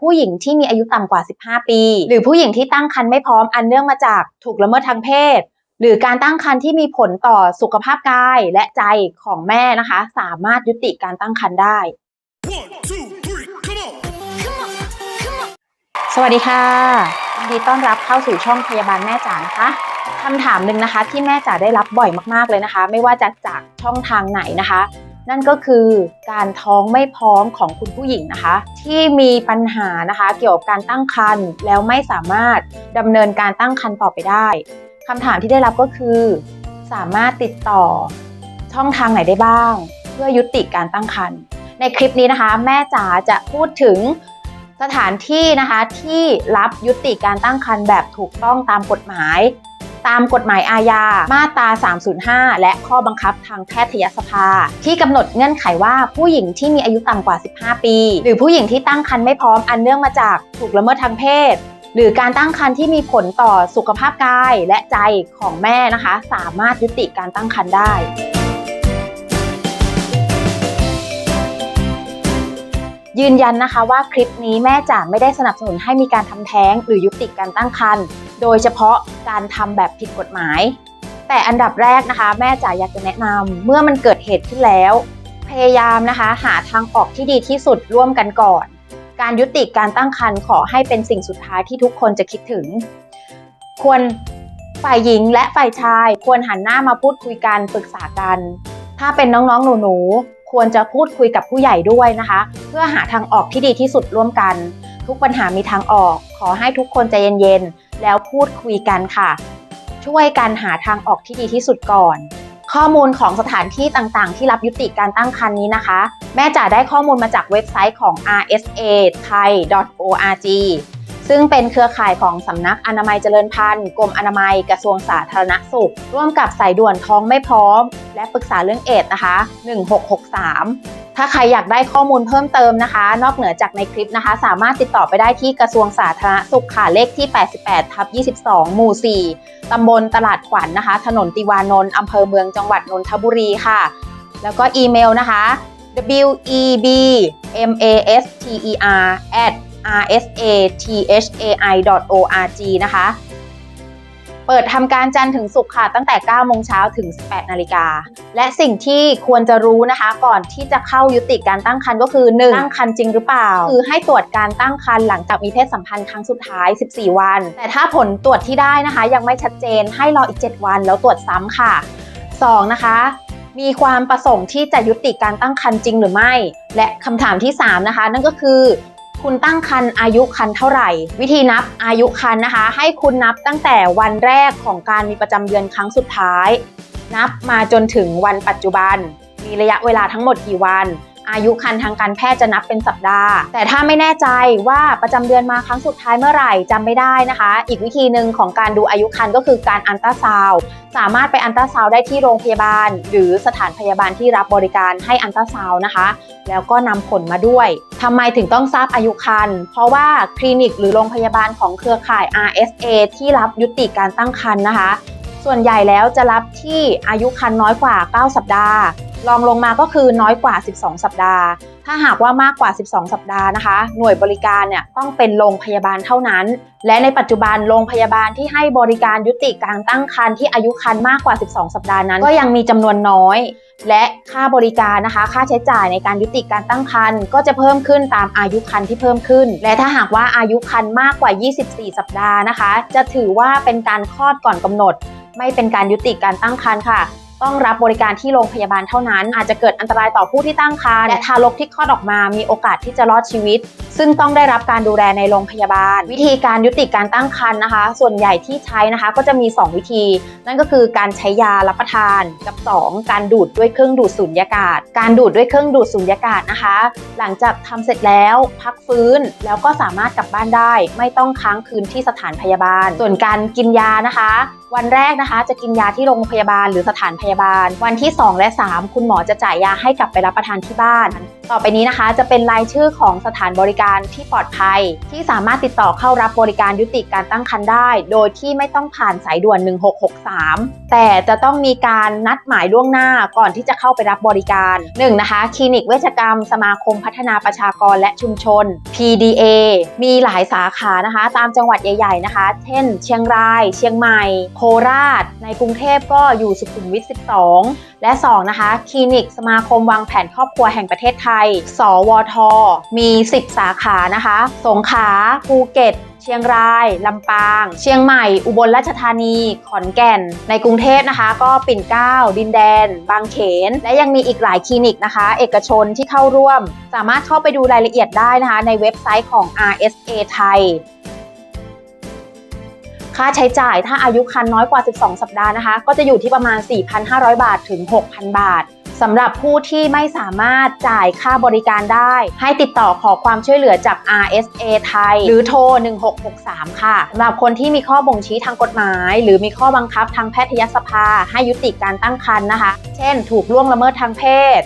ผู้หญิงที่มีอายุต่ำกว่า 15 ปี หรือผู้หญิงที่ตั้งครรภ์ไม่พร้อมอันเนื่องมาจากถูกละเมิดทางเพศ หรือการตั้งครรภ์ที่มีผลต่อสุขภาพกายและใจของแม่นะคะ สามารถยุติการตั้งครรภ์ได้ One, two, three, come on! สวัสดีค่ะยินดีต้อนรับเข้าสู่ช่องพยาบาลแม่จ๋านะคะคำถามหนึ่งนะคะ ที่แม่จ๋าได้รับบ่อยมากๆเลยนะคะ ไม่ว่าจะจากช่องทางไหนนะคะ นั่นก็คือการท้องไม่พร้อมของคุณผู้หญิงนะคะ ที่มีปัญหานะคะ เกี่ยวกับการตั้งครรภ์แล้วไม่สามารถดำเนินการตั้งครรภ์ต่อไปได้คำถามที่ได้รับก็คือ สามารถติดต่อช่องทางไหนได้บ้าง เพื่อยุติการตั้งครรภ์ในคลิปนี้นะคะ แม่จ๋าจะพูดถึงสถานที่นะคะที่รับยุติการตั้งครรภ์แบบถูกต้องตามกฎหมาย ตามกฎหมายอาญา มาตรา 305 และข้อบังคับทางแพทยสภา ที่กำหนดเงื่อนไขว่าผู้หญิงที่มีอายุต่ำกว่า 15 ปี หรือผู้หญิงที่ตั้งครรภ์ไม่พร้อมอันเนื่องมาจากถูกละเมิดทางเพศ หรือการตั้งครรภ์ที่มีผลต่อสุขภาพกายและใจของแม่นะคะ สามารถยุติการตั้งครรภ์ได้ ยืนยันนะคะว่าคลิปนี้แม่จ๋าไม่ได้สนับสนุนให้มีการทำแท้งหรือยุติการตั้งครรภ์โดยเฉพาะการทำแบบผิดกฎหมาย แต่อันดับแรกนะคะ แม่จ๋าอยากจะแนะนำเมื่อมันเกิดเหตุขึ้นแล้ว พยายามนะคะ หาทางออกที่ดีที่สุดร่วมกันก่อน การยุติการตั้งครรภ์ขอให้เป็นสิ่งสุดท้ายที่ทุกคนจะคิดถึง ควรฝ่ายหญิงและฝ่ายชายควรหันหน้ามาพูดคุยกันปรึกษากัน ถ้าเป็นน้องๆหนูๆควรจะพูดคุยกับผู้ใหญ่ด้วยนะคะ เพื่อหาทางออกที่ดีที่สุดร่วมกัน ทุกปัญหามีทางออก ขอให้ทุกคนใจเย็นๆ แล้วพูดคุยกันค่ะ ช่วยกันหาทางออกที่ดีที่สุดก่อน ข้อมูลของสถานที่ต่างๆ ที่รับยุติการตั้งครรภ์นี้นะคะ แม่จ๋าได้ข้อมูลมาจากเว็บไซต์ของ rsa thai org ซึ่งเป็นเครือข่ายของสำนักอนามัยเจริญพันธุ์กรมอนามัยกระทรวงสาธารณสุข ร่วมกับสายด่วนท้องไม่พร้อม และปรึกษาเรื่องเอดนะคะ 1663 ถ้าใครอยากได้ข้อมูลเพิ่มเติมนะคะ นอกเหนือจากในคลิปนะคะ สามารถติดต่อไปได้ที่กระทรวงสาธารณสุขค่ะเลขที่ 88ทับ22 หมู่ 4 ตำบลตลาดขวัญนนะคะ ถนนติวานนท์อำเภอเมืองจังหวัดนนทบุรีค่ะ แล้วก็อีเมลนะคะ w e b m a s t e r at r s a t h a i o r g นะคะ เปิดทำการจันทร์ถึงศุกร์ค่ะ ตั้งแต่ 9 โมงเช้าถึง 18 นาฬิกา และสิ่งที่ควรจะรู้นะคะ ก่อนที่จะเข้ายุติการตั้งครรภ์ก็คือ 1. ตั้งครรภ์จริงหรือเปล่า คือให้ตรวจการตั้งครรภ์หลังจากมีเพศสัมพันธ์ครั้งสุดท้าย 14 วัน แต่ถ้าผลตรวจที่ได้นะคะ ยังไม่ชัดเจนให้รออีก 7 วันแล้วตรวจซ้ำค่ะ 2. นะคะมีความประสงค์ที่จะยุติการตั้งครรภ์จริงหรือไม่ และคำถามที่ 3 นะคะ นั่นก็คือ คุณตั้งครรภ์อายุครรภ์เท่าไหร่ วิธีนับอายุครรภ์นะคะ ให้คุณนับตั้งแต่วันแรกของการมีประจำเดือนครั้งสุดท้าย นับมาจนถึงวันปัจจุบัน มีระยะเวลาทั้งหมดกี่วัน อายุครรภ์ทางการแพทย์จะนับเป็นสัปดาห์ แต่ถ้าไม่แน่ใจว่าประจำเดือนมาครั้งสุดท้ายเมื่อไหร่จำไม่ได้นะคะ อีกวิธีหนึ่งของการดูอายุครรภ์ก็คือการอันตราซาวสามารถไปอันตราซาวได้ที่โรงพยาบาล หรือสถานพยาบาลที่รับบริการให้อันตราซาวนะคะ แล้วก็นำผลมาด้วยทำไมถึงต้องทราบอายุครรภ์เพราะว่าคลินิกหรือโรงพยาบาลของเครือข่าย RSA ที่รับยุติการตั้งครรภ์นะคะ ส่วนใหญ่แล้วจะรับที่อายุครรภ์น้อยกว่า 9 สัปดาห์ รองลงมาก็คือน้อยกว่า 12 สัปดาห์ ถ้าหากว่ามากกว่า 12 สัปดาห์นะคะ หน่วยบริการเนี่ยต้องเป็นโรงพยาบาลเท่านั้น และในปัจจุบันโรงพยาบาลที่ให้บริการยุติการตั้งครรภ์ที่อายุครรภ์มากกว่า 12 สัปดาห์นั้น ก็ยังมีจำนวนน้อย และค่าบริการนะคะ ค่าใช้จ่ายในการยุติการตั้งครรภ์ก็จะเพิ่มขึ้นตามอายุครรภ์ที่เพิ่มขึ้น และถ้าหากว่าอายุครรภ์มากกว่า 24 สัปดาห์นะคะ จะถือว่าเป็นการคลอดก่อนกำหนด ไม่เป็นการยุติการตั้งครรภ์ค่ะ ต้องรับบริการที่โรงพยาบาลเท่านั้น อาจจะเกิดอันตรายต่อผู้ที่ตั้งครรภ์และทารกที่คลอดออกมามีโอกาสที่จะรอดชีวิตซึ่งต้องได้รับการดูแลในโรงพยาบาล วิธีการยุติการตั้งครรภ์นะคะ ส่วนใหญ่ที่ใช้นะคะก็จะมี 2 วิธี นั่นก็คือการใช้ยารับประทานกับ 2 การดูดด้วยเครื่องดูดสูญญากาศ การดูดด้วยเครื่องดูดสูญญากาศนะคะ หลังจากทำเสร็จแล้วพักฟื้นแล้วก็สามารถกลับบ้านได้ ไม่ต้องค้างคืนที่สถานพยาบาล ส่วนการกินยานะคะ วันแรกนะคะ จะกินยาที่โรงพยาบาลหรือสถานพยาบาล วันที่ 2 และ 3 คุณหมอจะจ่ายยาให้กลับไปรับประทานที่บ้าน ต่อไปนี้นะคะ จะเป็นรายชื่อของสถานบริการที่ปลอดภัย ที่สามารถติดต่อเข้ารับบริการยุติการตั้งครรภ์ได้ โดยที่ไม่ต้องผ่านสายด่วน 1663 แต่จะต้องมีการนัดหมายล่วงหน้าก่อนที่จะเข้าไปรับบริการ 1. นะคะคลินิกเวชกรรม สมาคมพัฒนาประชากรและชุมชน PDA มีหลายสาขานะคะ ตามจังหวัดใหญ่ ๆ นะคะ เช่น เชียงราย เชียงใหม่ โคราช ในกรุงเทพก็อยู่สุขุมวิท 12 และ 2 นะคะคลินิกสมาคมวางแผนครอบครัวแห่งประเทศไทยสวท มี 10 สาขานะคะ สงขลา ภูเก็ตเชียงราย ลำปาง เชียงใหม่ อุบลราชธานี ขอนแก่น ในกรุงเทพนะคะ ก็ปิ่นเกล้า ดินแดน บางเขน และยังมีอีกหลายคลินิกนะคะ เอกชนที่เข้าร่วม สามารถเข้าไปดูรายละเอียดได้นะคะ ในเว็บไซต์ของ RSA ไทย ค่าใช้จ่ายถ้าอายุคันน้อยกว่า 12 สัปดาห์นะคะ ก็จะอยู่ที่ประมาณ 4,500 บาทถึง 6,000 บาท สำหรับผู้ที่ไม่สามารถจ่ายค่าบริการได้ ให้ติดต่อขอความช่วยเหลือจาก RSA ไทย หรือโทร 1663 ค่ะสำหรับคนที่มีข้อบ่งชี้ทางกฎหมาย หรือมีข้อบังคับทางแพทยสภา ให้ยุติการตั้งครรภ์นะคะ เช่น ถูกล่วงละเมิดทางเพศ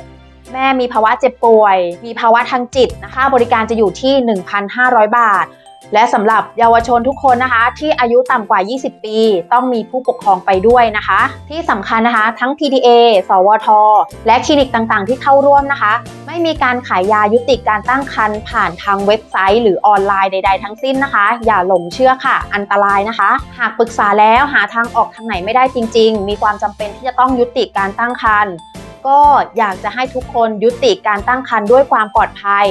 แม่มีภาวะเจ็บป่วย มีภาวะทางจิตนะคะ บริการจะอยู่ที่ 1,500 บาท และสำหรับเยาวชนทุกคนนะคะ ที่อายุต่ำกว่า 20 ปี ต้องมีผู้ปกครองไปด้วยนะคะ ที่สำคัญนะคะทั้ง PTA สวท และคลินิกต่างๆ ที่เข้าร่วมนะคะ ไม่มีการขายยายุติการตั้งครรภ์ผ่านทางเว็บไซต์ หรือออนไลน์ใด ๆ ทั้งสิ้นนะคะ อย่าหลงเชื่อค่ะ อันตรายนะคะ หากปรึกษาแล้วหาทางออกทางไหนไม่ได้จริง ๆ มีความจำเป็นที่จะต้องยุติการตั้งครรภ์ก็อยากจะให้ทุกคนยุติการตั้งครรภ์ด้วยความปลอดภัย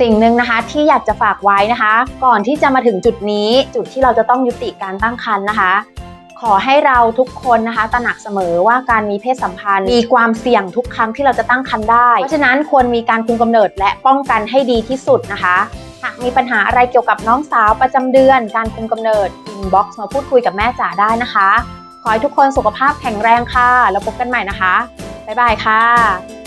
สิ่งหนึ่งนะคะที่อยากจะฝากไว้นะคะ ก่อนที่จะมาถึงจุดนี้จุดที่เราจะต้องยุติการตั้งครรภ์นะคะ ขอให้เราทุกคนนะคะตระหนักเสมอว่าการมีเพศสัมพันธ์มีความเสี่ยงทุกครั้งที่เราจะตั้งครรภ์ได้ เพราะฉะนั้นควรมีการคุมกำเนิดและป้องกันให้ดีที่สุดนะคะหากมีปัญหาอะไรเกี่ยวกับน้องสาวประจำเดือน การคุมกำเนิดอินบ็อกซ์มาพูดคุยกับแม่จ๋าได้นะคะ ขอให้ทุกคนสุขภาพแข็งแรงค่ะ แล้วพบกันใหม่นะคะ บ๊ายบายค่ะ